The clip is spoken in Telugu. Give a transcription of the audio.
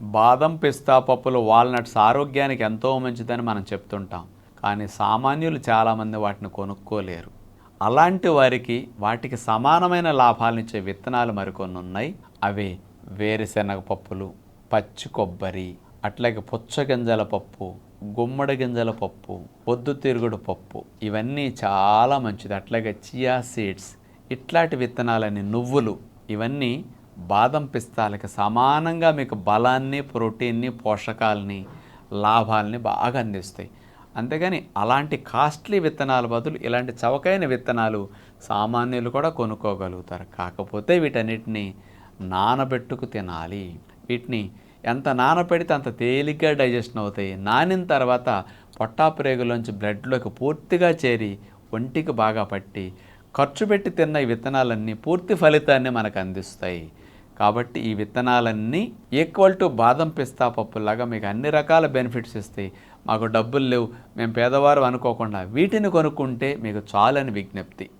బాదం పిస్తా పప్పులు వాల్నట్స్ ఆరోగ్యానికి ఎంతో మంచిదని మనం చెప్తుంటాం. కానీ సామాన్యులు చాలామంది వాటిని కొనుక్కోలేరు. అలాంటి వారికి వాటికి సమానమైన లాభాలనిచ్చే విత్తనాలు మరికొన్ని ఉన్నాయి. అవి వేరుశెనగ పప్పులు పచ్చి కొబ్బరి అట్లాగే పుచ్చగింజల పప్పు గుమ్మడి గింజల పప్పు పొద్దుతిరుగుడు పప్పు. ఇవన్నీ చాలా మంచిది. అట్లాగే చియా సీడ్స్ ఇట్లాంటి విత్తనాలని నువ్వులు ఇవన్నీ బాదం పిస్తాలకి సమానంగా మీకు బలాన్ని ప్రోటీన్ని పోషకాలని లాభాలని బాగా అందిస్తాయి. అంతేగాని అలాంటి కాస్ట్లీ విత్తనాల బదులు ఇలాంటి చవకైన విత్తనాలు సామాన్యులు కూడా కొనుక్కోగలుగుతారు. కాకపోతే వీటన్నిటిని నానబెట్టుకు తినాలి. వీటిని ఎంత నానపెడితే అంత తేలిగ్గా డైజెషన్ అవుతాయి. నానిన తర్వాత పొట్టాప్రేగులోంచి బ్లడ్లోకి పూర్తిగా చేరి ఒంటికి బాగా పట్టి ఖర్చు పెట్టి తిన్న ఈ విత్తనాలన్నీ పూర్తి ఫలితాన్ని మనకు అందిస్తాయి. కాబట్టి ఈ విత్తనాలన్నీ ఈక్వల్ టు బాదం పిస్తా పప్పులాగా మీకు అన్ని రకాల బెనిఫిట్స్ ఇస్తాయి. మాకు డబ్బులు లేవు. మేము పేదవారు అనుకోకుండా వీటిని కొనుక్కుంటే మీకు చాలని విజ్ఞప్తి.